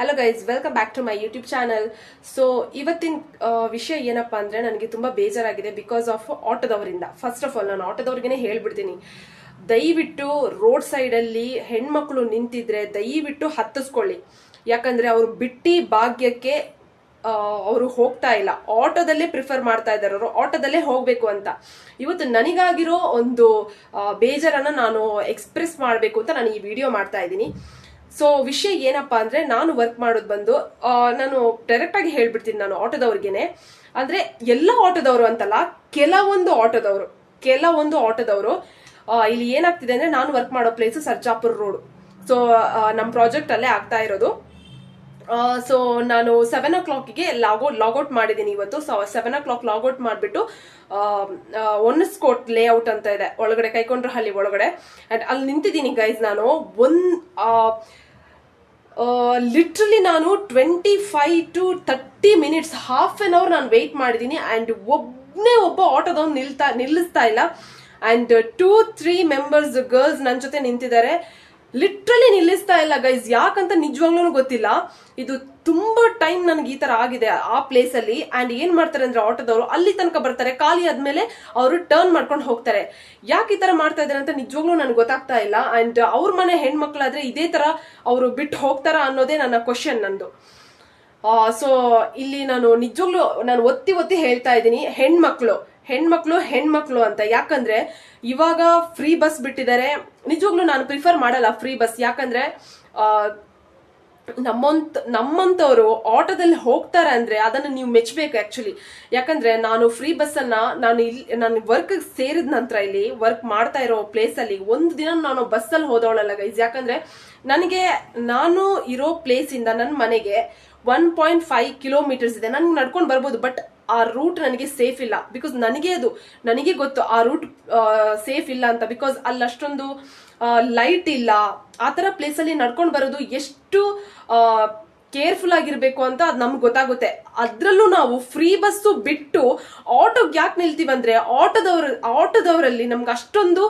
Hello guys welcome back to my YouTube channel so ಇವತ್ತಿನ ವಿಷಯ ಏನಪ್ಪ ಅಂದರೆ ನನಗೆ ತುಂಬ ಬೇಜಾರಾಗಿದೆ ಬಿಕಾಸ್ ಆಫ್ ಆಟೋದವರಿಂದ. ಫಸ್ಟ್ ಆಫ್ ಆಲ್ ನಾನು ಆಟೋದವ್ರಿಗೇ ಹೇಳ್ಬಿಡ್ತೀನಿ. ದಯವಿಟ್ಟು ರೋಡ್ ಸೈಡಲ್ಲಿ ಹೆಣ್ಮಕ್ಳು ನಿಂತಿದ್ರೆ ದಯವಿಟ್ಟು ಹತ್ತಿಸ್ಕೊಳ್ಳಿ. ಯಾಕಂದರೆ ಅವರು ಬಿಟ್ಟಿ ಭಾಗ್ಯಕ್ಕೆ ಅವರು ಹೋಗ್ತಾ ಇಲ್ಲ. ಆಟೋದಲ್ಲೇ ಪ್ರಿಫರ್ ಮಾಡ್ತಾ ಇದ್ದಾರೆ ಅವರು. ಆಟೋದಲ್ಲೇ ಹೋಗಬೇಕು ಅಂತ. ಇವತ್ತು ನನಗಾಗಿರೋ ಒಂದು ಬೇಜಾರನ್ನು ನಾನು ಎಕ್ಸ್ಪ್ರೆಸ್ ಮಾಡಬೇಕು ಅಂತ ನಾನು ಈ ವಿಡಿಯೋ ಮಾಡ್ತಾ ಇದ್ದೀನಿ. ಸೊ ವಿಷಯ ಏನಪ್ಪಾ ಅಂದ್ರೆ ನಾನು ವರ್ಕ್ ಮಾಡೋದು ಬಂದು ನಾನು ಡೈರೆಕ್ಟ್ ಆಗಿ ಹೇಳ್ಬಿಡ್ತೀನಿ ನಾನು ಆಟೋದವ್ರಿಗೇನೆ ಅಂದ್ರೆ ಎಲ್ಲ ಆಟೋದವರು ಅಂತಲ್ಲ, ಕೆಲವೊಂದು ಆಟೋದವರು ಕೆಲವೊಂದು ಆಟೋದವರು ಇಲ್ಲಿ ಏನಾಗ್ತಿದೆ ಅಂದ್ರೆ ನಾನು ವರ್ಕ್ ಮಾಡೋ ಪ್ಲೇಸ್ ಸರ್ಜಾಪುರ ರೋಡ್ ಸೊ ನಮ್ಮ ಪ್ರಾಜೆಕ್ಟ್ ಅಲ್ಲೇ ಆಗ್ತಾ ಇರೋದು. ಸೊ ನಾನು ಸೆವೆನ್ ಓ ಕ್ಲಾಕಿಗೆ ಲಾಗೌಟ್ ಲಾಗೌಟ್ ಮಾಡಿದ್ದೀನಿ ಇವತ್ತು. So seven o'clock logout ಮಾಡಿಬಿಟ್ಟು ಒನ್ಸ್ಕೋಟ್ ಲೇಔಟ್ ಅಂತ ಇದೆ. ಒಳಗಡೆ ಕೈಕೊಂಡ್ರ ಹಳ್ಳಿ ಒಳಗಡೆ. ಅಂಡ್ ಅಲ್ಲಿ ನಿಂತಿದ್ದೀನಿ ಗೈಸ್ ನಾನು. ಒಂದ್ ಲಿಟ್ರಲಿ ನಾನು twenty five to thirty minutes half an hour ನಾನು ವೆಯ್ಟ್ ಮಾಡಿದ್ದೀನಿ. ಆ್ಯಂಡ್ ಒಬ್ಬನೇ ಒಬ್ಬ ಆಟೋದವ್ನು ನಿಲ್ತಾ, ನಿಲ್ಲಿಸ್ತಾ ಇಲ್ಲ. And two three members girls ನನ್ನ ಜೊತೆ ನಿಂತಿದ್ದಾರೆ. ಲಿಟ್ರಲಿ ನಿಲ್ಲಿಸ್ತಾ ಇಲ್ಲ ಗೈಸ್ ಯಾಕಂತ ನಿಜವಾಗ್ಲೂ ಗೊತ್ತಿಲ್ಲ. ಇದು ತುಂಬಾ ಟೈಮ್ ನನಗೆ ಈ ತರ ಆಗಿದೆ ಆ ಪ್ಲೇಸ್ ಅಲ್ಲಿ. ಅಂಡ್ ಏನ್ ಮಾಡ್ತಾರೆ ಅಂದ್ರೆ ಆಟೋದವರು ಅಲ್ಲಿ ತನಕ ಬರ್ತಾರೆ. ಖಾಲಿ ಆದ್ಮೇಲೆ ಅವರು ಟರ್ನ್ ಮಾಡ್ಕೊಂಡು ಹೋಗ್ತಾರೆ. ಯಾಕೆ ಈ ತರ ಮಾಡ್ತಾ ಇದಾರೆ ಅಂತ ನಿಜವಾಗ್ಲೂ ನನಗೆ ಗೊತ್ತಾಗ್ತಾ ಇಲ್ಲ. ಅಂಡ್ ಅವ್ರ ಮನೆ ಹೆಣ್ಮಕ್ಳಾದ್ರೆ ಇದೇ ತರ ಅವರು ಬಿಟ್ಟು ಹೋಗ್ತಾರ ಅನ್ನೋದೇ ನನ್ನ ಕ್ವಶನ್ ನಂದು. ಸೊ ಇಲ್ಲಿ ನಾನು ನಿಜವಾಗ್ಲೂ ನಾನು ಒತ್ತಿ ಒತ್ತಿ ಹೇಳ್ತಾ ಇದ್ದೀನಿ. ಹೆಣ್ಮಕ್ಳು. ಹೆಣ್ಮಕ್ಳು ಹೆಣ್ಮಕ್ಳು ಅಂತ. ಯಾಕಂದ್ರೆ ಇವಾಗ ಫ್ರೀ ಬಸ್ ಬಿಟ್ಟಿದ್ದಾರೆ. ನಿಜವಾಗ್ಲೂ ನಾನು ಪ್ರಿಫರ್ ಮಾಡಲ್ಲ ಫ್ರೀ ಬಸ್ ಯಾಕಂದ್ರೆ ನಮ್ಮಂತ, ನಮ್ಮಂತವ್ರು ಆಟೋದಲ್ಲಿ ಹೋಗ್ತಾರೆ ಅಂದ್ರೆ ಅದನ್ನ ನೀವು ಮೆಚ್ಚಬೇಕು ಆಕ್ಚುಲಿ ಯಾಕಂದ್ರೆ ನಾನು ಫ್ರೀ ಬಸ್ ಅನ್ನ ನಾನು ಇಲ್ಲಿ ನಾನು ವರ್ಕ್ ಸೇರಿದ ನಂತರ ಇಲ್ಲಿ ವರ್ಕ್ ಮಾಡ್ತಾ ಇರೋ ಪ್ಲೇಸ್ ಅಲ್ಲಿ ಒಂದು ದಿನ ನಾನು ಬಸ್ಸಲ್ಲಿ ಹೋದವಳಲ್ಲ ಗೈಸ್ ಯಾಕಂದ್ರೆ ನನಗೆ, ನಾನು ಇರೋ ಪ್ಲೇಸ್ ಇಂದ ನನ್ನ ಮನೆಗೆ ಒನ್ ಪಾಯಿಂಟ್ ಫೈವ್ ಕಿಲೋಮೀಟರ್ಸ್ ಇದೆ. ನನ್ಗೆ ನಡ್ಕೊಂಡು ಬರ್ಬೋದು ಬಟ್ ಆ ರೂಟ್ ನನಗೆ ಸೇಫ್ ಇಲ್ಲ. ಬಿಕಾಸ್ ನನಗೆ ಅದು, ನನಗೆ ಗೊತ್ತು ಆ ರೂಟ್ ಸೇಫ್ ಇಲ್ಲ ಅಂತ. ಬಿಕಾಸ್ ಅಲ್ಲಿ ಅಷ್ಟೊಂದು ಲೈಟ್ ಇಲ್ಲ. ಆ ಥರ ಪ್ಲೇಸಲ್ಲಿ ನಡ್ಕೊಂಡು ಬರೋದು ಎಷ್ಟು ಕೇರ್ಫುಲ್ ಆಗಿರ್ಬೇಕು ಅಂತ ಅದು ನಮ್ಗೆ ಗೊತ್ತಾಗುತ್ತೆ. ಅದ್ರಲ್ಲೂ ನಾವು ಫ್ರೀ ಬಸ್ಸು ಬಿಟ್ಟು ಆಟೋಗೆ ಯಾಕೆ ನಿಲ್ತೀವಂದ್ರೆ ಆಟೋದವ್ರ ಆಟೋದವರಲ್ಲಿ ನಮ್ಗೆ ಅಷ್ಟೊಂದು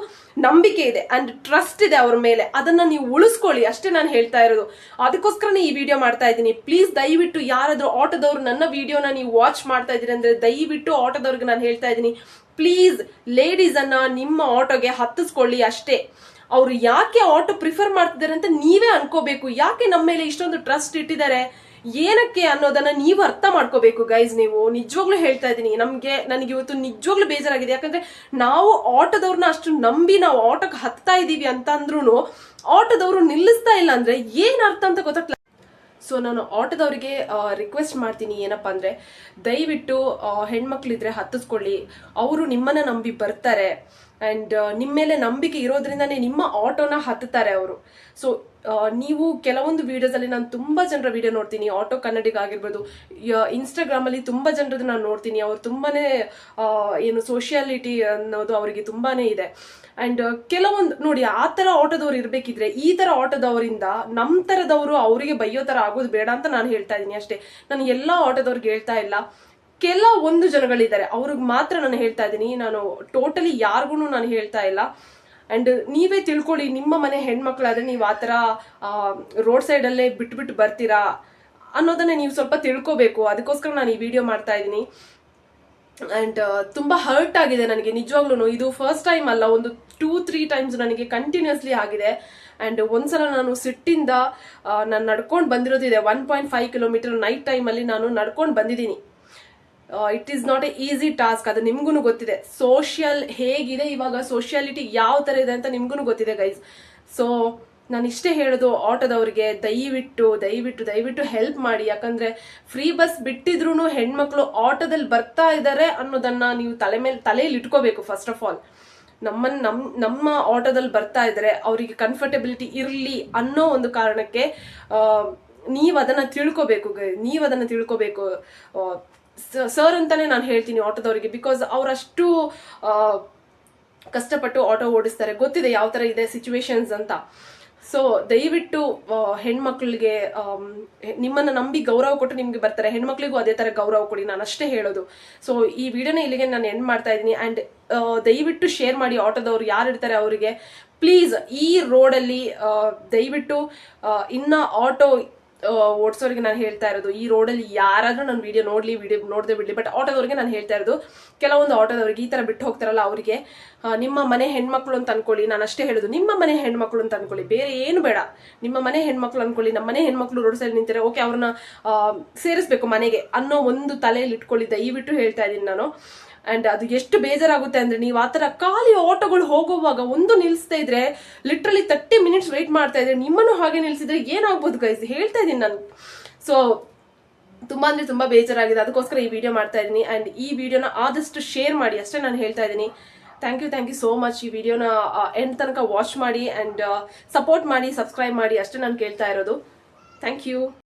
ನಂಬಿಕೆ ಇದೆ ಅಂಡ್ ಟ್ರಸ್ಟ್ ಇದೆ ಅವ್ರ ಮೇಲೆ. ಅದನ್ನ ನೀವು ಉಳಿಸ್ಕೊಳ್ಳಿ, ಅಷ್ಟೇ ನಾನು ಹೇಳ್ತಾ ಇರೋದು. ಅದಕ್ಕೋಸ್ಕರನೇ ಈ ವಿಡಿಯೋ ಮಾಡ್ತಾ ಇದ್ದೀನಿ. ಪ್ಲೀಸ್ ದಯವಿಟ್ಟು ಯಾರಾದರೂ ಆಟೋದವ್ರು ನನ್ನ ವಿಡಿಯೋನ ನೀವು ವಾಚ್ ಮಾಡ್ತಾ ಇದ್ದೀರಿ ಅಂದ್ರೆ ದಯವಿಟ್ಟು ಆಟೋದವ್ರಿಗೆ ನಾನು ಹೇಳ್ತಾ ಇದ್ದೀನಿ. ಪ್ಲೀಸ್ ಲೇಡೀಸನ್ನು ನಿಮ್ಮ ಆಟೋಗೆ ಹತ್ತಿಸ್ಕೊಳ್ಳಿ ಅಷ್ಟೇ. ಅವ್ರು ಯಾಕೆ ಆಟೋ ಪ್ರಿಫರ್ ಮಾಡ್ತಿದ್ದಾರೆ ಅಂತ ನೀವೇ ಅನ್ಕೋಬೇಕು. ಯಾಕೆ ನಮ್ಮ ಮೇಲೆ ಇಷ್ಟೊಂದು ಟ್ರಸ್ಟ್ ಇಟ್ಟಿದ್ದಾರೆ? ಏನಕ್ಕೆ ಅನ್ನೋದನ್ನ ನೀವು ಅರ್ಥ ಮಾಡ್ಕೋಬೇಕು ಗೈಸ್ ನೀವು. ನಿಜವಾಗ್ಲೂ ಹೇಳ್ತಾ ಇದ್ದೀನಿ, ನಮ್ಗೆ, ನನಗೆ ಇವತ್ತು ನಿಜವಾಗ್ಲೂ ಬೇಜಾರಾಗಿದೆ. ಯಾಕಂದ್ರೆ ನಾವು ಆಟೋದವ್ರನ್ನ ಅಷ್ಟು ನಂಬಿ ನಾವು ಆಟೋಕ್ಕೆ ಹತ್ತಾ ಇದೀವಿ ಅಂತಂದ್ರೂ ಆಟೋದವರು ನಿಲ್ಲಿಸ್ತಾ ಇಲ್ಲ ಅಂದ್ರೆ ಏನ್ ಅರ್ಥ ಅಂತ ಗೊತ್ತಾಗ್ತಿಲ್ಲ. ಸೊ ನಾನು ಆಟೋದವರಿಗೆ ರಿಕ್ವೆಸ್ಟ್ ಮಾಡ್ತೀನಿ ಏನಪ್ಪ ಅಂದರೆ, ದಯವಿಟ್ಟು ಹೆಣ್ಮಕ್ಳಿದ್ರೆ ಹತ್ತಿಸ್ಕೊಳ್ಳಿ. ಅವರು ನಿಮ್ಮನ್ನ ನಂಬಿ ಬರ್ತಾರೆ. ಅಂಡ್ ನಿಮ್ಮ ಮೇಲೆ ನಂಬಿಕೆ ಇರೋದ್ರಿಂದನೇ ನಿಮ್ಮ ಆಟೋನ ಹತ್ತುತ್ತಾರೆ ಅವರು. ಸೊ ನೀವು ಕೆಲವೊಂದು ವಿಡಿಯೋಸ್ ಅಲ್ಲಿ ನಾನು ತುಂಬಾ ಜನರ ವಿಡಿಯೋ ನೋಡ್ತೀನಿ. ಆಟೋ ಕನ್ನಡಿಗಾಗಿರ್ಬೋದು ಆಗಿರ್ಬೋದು ಇನ್ಸ್ಟಾಗ್ರಾಮ್ ಅಲ್ಲಿ ತುಂಬಾ ಜನರದ್ದು ನಾನು ನೋಡ್ತೀನಿ. ಅವ್ರು ತುಂಬಾನೇ ಏನು ಸೋಷಿಯಾಲಿಟಿ ಅನ್ನೋದು ಅವರಿಗೆ ತುಂಬಾನೇ ಇದೆ. ಅಂಡ್ ಕೆಲವೊಂದು, ನೋಡಿ, ಆ ಥರ ಆಟೋದವ್ರು ಇರಬೇಕಿದ್ರೆ, ಈ ಥರ ಆಟೋದವರಿಂದ ನಮ್ಮ ಥರದವರು ಅವರಿಗೆ ಬೈಯೋ ಥರ ಆಗೋದು ಬೇಡ ಅಂತ ನಾನು ಹೇಳ್ತಾ ಇದ್ದೀನಿ ಅಷ್ಟೇ. ನಾನು ಎಲ್ಲಾ ಆಟೋದವ್ರಿಗೆ ಹೇಳ್ತಾ ಇಲ್ಲ. ಕೆಲ ಒಂದು ಜನಗಳಿದ್ದಾರೆ. ಅವ್ರಿಗೆ ಮಾತ್ರ ನಾನು ಹೇಳ್ತಾ ಇದ್ದೀನಿ. ನಾನು ಟೋಟಲಿ ಯಾರಿಗೂ ನಾನು ಹೇಳ್ತಾ ಇಲ್ಲ. ಅಂಡ್ ನೀವೇ ತಿಳ್ಕೊಳ್ಳಿ, ನಿಮ್ಮ ಮನೆ ಹೆಣ್ಮಕ್ಳಾದ್ರೆ ನೀವು ಆ ಥರ ರೋಡ್ ಸೈಡಲ್ಲೇ ಬಿಟ್ಬಿಟ್ಟು ಬರ್ತೀರಾ ಅನ್ನೋದನ್ನ ನೀವು ಸ್ವಲ್ಪ ತಿಳ್ಕೋಬೇಕು. ಅದಕ್ಕೋಸ್ಕರ ನಾನು ಈ ವಿಡಿಯೋ ಮಾಡ್ತಾ ಇದ್ದೀನಿ. ಅಂಡ್ ತುಂಬ ಹರ್ಟ್ ಆಗಿದೆ ನನಗೆ. ನಿಜವಾಗ್ಲೂ ಇದು ಫಸ್ಟ್ ಟೈಮ್ ಅಲ್ಲ, ಒಂದು ಟೂ ತ್ರೀ ಟೈಮ್ಸ್ ನನಗೆ ಕಂಟಿನ್ಯೂಸ್ಲಿ ಆಗಿದೆ. ಅಂಡ್ ಒಂದ್ಸಲ ನಾನು ಸಿಟ್ಟಿಂದ ನಾನು ನಡ್ಕೊಂಡು ಬಂದಿರೋದಿದೆ one point five kilometre night ಟೈಮಲ್ಲಿ ನಾನು ನಡ್ಕೊಂಡು ಬಂದಿದ್ದೀನಿ. It is not a easy task ಅದು ನಿಮ್ಗೂ ಗೊತ್ತಿದೆ. ಸೋಷಿಯಲ್ ಹೇಗಿದೆ, ಇವಾಗ ಸೋಷಿಯಾಲಿಟಿ ಯಾವ ತರ ಇದೆ ಅಂತ ನಿಮ್ಗೂ ಗೊತ್ತಿದೆ ಗೈಸ್ ಸೊ ನಾನು ಇಷ್ಟೇ ಹೇಳೋದು ಆಟೋದವ್ರಿಗೆ, ದಯವಿಟ್ಟು ದಯವಿಟ್ಟು ದಯವಿಟ್ಟು ಹೆಲ್ಪ್ ಮಾಡಿ. ಯಾಕಂದ್ರೆ ಫ್ರೀ ಬಸ್ ಬಿಟ್ಟಿದ್ರು ಹೆಣ್ಮಕ್ಳು ಆಟೋದಲ್ಲಿ ಬರ್ತಾ ಇದ್ದಾರೆ ಅನ್ನೋದನ್ನ ನೀವು ತಲೆ ಮೇಲೆ, ತಲೆಯಲ್ಲಿ ಇಟ್ಕೋಬೇಕು ಫಸ್ಟ್ ಆಫ್ ಆಲ್ ನಮ್ಮನ್ನು ನಮ್, ನಮ್ಮ ಆಟೋದಲ್ಲಿ ಬರ್ತಾ ಇದ್ದಾರೆ ಅವರಿಗೆ ಕಂಫರ್ಟಬಿಲಿಟಿ ಇರಲಿ ಅನ್ನೋ ಒಂದು ಕಾರಣಕ್ಕೆ ನೀವು ಅದನ್ನು ತಿಳ್ಕೋಬೇಕು ನೀವು ಅದನ್ನ ತಿಳ್ಕೋಬೇಕು. ಸರ್ ಅಂತಾನೆ ನಾನು ಹೇಳ್ತೀನಿ ಆಟೋದವರಿಗೆ ಬಿಕಾಸ್ ಅವರಷ್ಟು ಕಷ್ಟಪಟ್ಟು ಆಟೋ ಓಡಿಸ್ತಾರೆ. ಗೊತ್ತಿದೆ ಯಾವ ಥರ ಇದೆ ಸಿಚುವೇಶನ್ಸ್ ಅಂತ. ಸೊ ದಯವಿಟ್ಟು ಹೆಣ್ಮಕ್ಳಿಗೆ ನಿಮ್ಮನ್ನು ನಂಬಿ ಗೌರವ ಕೊಟ್ಟು ನಿಮಗೆ ಬರ್ತಾರೆ. ಹೆಣ್ಮಕ್ಳಿಗೂ ಅದೇ ಥರ ಗೌರವ ಕೊಡಿ, ನಾನು ಅಷ್ಟೇ ಹೇಳೋದು. ಸೊ ಈ ವಿಡಿಯೋನ ಇಲ್ಲಿಗೆ ನಾನು ಎಂಡ್ ಮಾಡ್ತಾ ಇದ್ದೀನಿ. ಆ್ಯಂಡ್ ದಯವಿಟ್ಟು ಶೇರ್ ಮಾಡಿ ಆಟೋದವ್ರು ಯಾರು ಇರ್ತಾರೆ ಅವರಿಗೆ. ಪ್ಲೀಸ್ ಈ ರೋಡಲ್ಲಿ ದಯವಿಟ್ಟು ಇನ್ನ ಆಟೋ ಓಡಿಸೋರಿಗೆ ನಾನು ಹೇಳ್ತಾ ಇರೋದು, ಈ ರೋಡಲ್ಲಿ ಯಾರಾದರೂ ನಾನು ವಿಡಿಯೋ ನೋಡಲಿ ವಿಡಿಯೋ ನೋಡದೆ ಬಿಡಲಿ ಬಟ್ ಆಟೋದವ್ರಿಗೆ ನಾನು ಹೇಳ್ತಾ ಇರೋದು, ಕೆಲವೊಂದು ಆಟೋದವ್ರಿಗೆ ಈ ಥರ ಬಿಟ್ಟು ಹೋಗ್ತಾರಲ್ಲ ಅವರಿಗೆ ನಿಮ್ಮ ಮನೆ ಹೆಣ್ಮಕ್ಳು ಅಂತ ಅನ್ಕೊಳ್ಳಿ, ನಾನು ಅಷ್ಟೇ ಹೇಳೋದು, ನಿಮ್ಮ ಮನೆ ಹೆಣ್ಮಕ್ಳು ಅಂತ ಅನ್ಕೊಳ್ಳಿ, ಬೇರೆ ಏನು ಬೇಡ, ನಿಮ್ಮ ಮನೆ ಹೆಣ್ಮಕ್ಳು ಅನ್ಕೊಳ್ಳಿ, ನಮ್ಮ ಮನೆ ಹೆಣ್ಮಕ್ಳು ರೋಡ್ ಸೈಡ್ ನಿಂತಾರೆ ಓಕೆ ಅವ್ರನ್ನ ಸೇರಿಸ್ಬೇಕು ಮನೆಗೆ ಅನ್ನೋ ಒಂದು ತಲೆಯಲ್ಲಿ ಇಟ್ಕೊಳ್ಳಿ ದಯವಿಟ್ಟು ಹೇಳ್ತಾ ಇದ್ದೀನಿ ನಾನು. ಅಂಡ್ ಅದು ಎಷ್ಟು ಬೇಜಾರಾಗುತ್ತೆ ಅಂದ್ರೆ ನೀವು ಆತರ ಖಾಲಿ ಆಟೋಗಳು ಹೋಗುವಾಗ ಒಂದು ನಿಲ್ಸ್ತಾ ಇದ್ರೆ ಲಿಟ್ರಲಿ ತರ್ಟಿ ಮಿನಿಟ್ಸ್ ವೆಯ್ಟ್ ಮಾಡ್ತಾ ಇದ್ರೆ, ನಿಮ್ಮನ್ನು ಹಾಗೆ ನಿಲ್ಸಿದ್ರೆ ಏನಾಗ್ಬೋದು ಗೈಸ್ ಹೇಳ್ತಾ ಇದ್ದೀನಿ ನಾನು. ಸೊ ತುಂಬಾ ಅಂದ್ರೆ ತುಂಬಾ ಬೇಜಾರಾಗಿದೆ. ಅದಕ್ಕೋಸ್ಕರ ಈ ವಿಡಿಯೋ ಮಾಡ್ತಾ ಇದ್ದೀನಿ. ಅಂಡ್ ಈ ವಿಡಿಯೋನ ಆದಷ್ಟು ಶೇರ್ ಮಾಡಿ. ಅಷ್ಟೇ ನಾನು ಹೇಳ್ತಾ ಇದ್ದೀನಿ. Thank you thank you so much ಈ ವಿಡಿಯೋನ ಎಂಡ್ ತನಕ ವಾಚ್ ಮಾಡಿ. ಅಂಡ್ ಸಪೋರ್ಟ್ ಮಾಡಿ ಸಬ್ಸ್ಕ್ರೈಬ್ ಮಾಡಿ. ಅಷ್ಟೇ ನಾನು ಕೇಳ್ತಾ ಇರೋದು. Thank you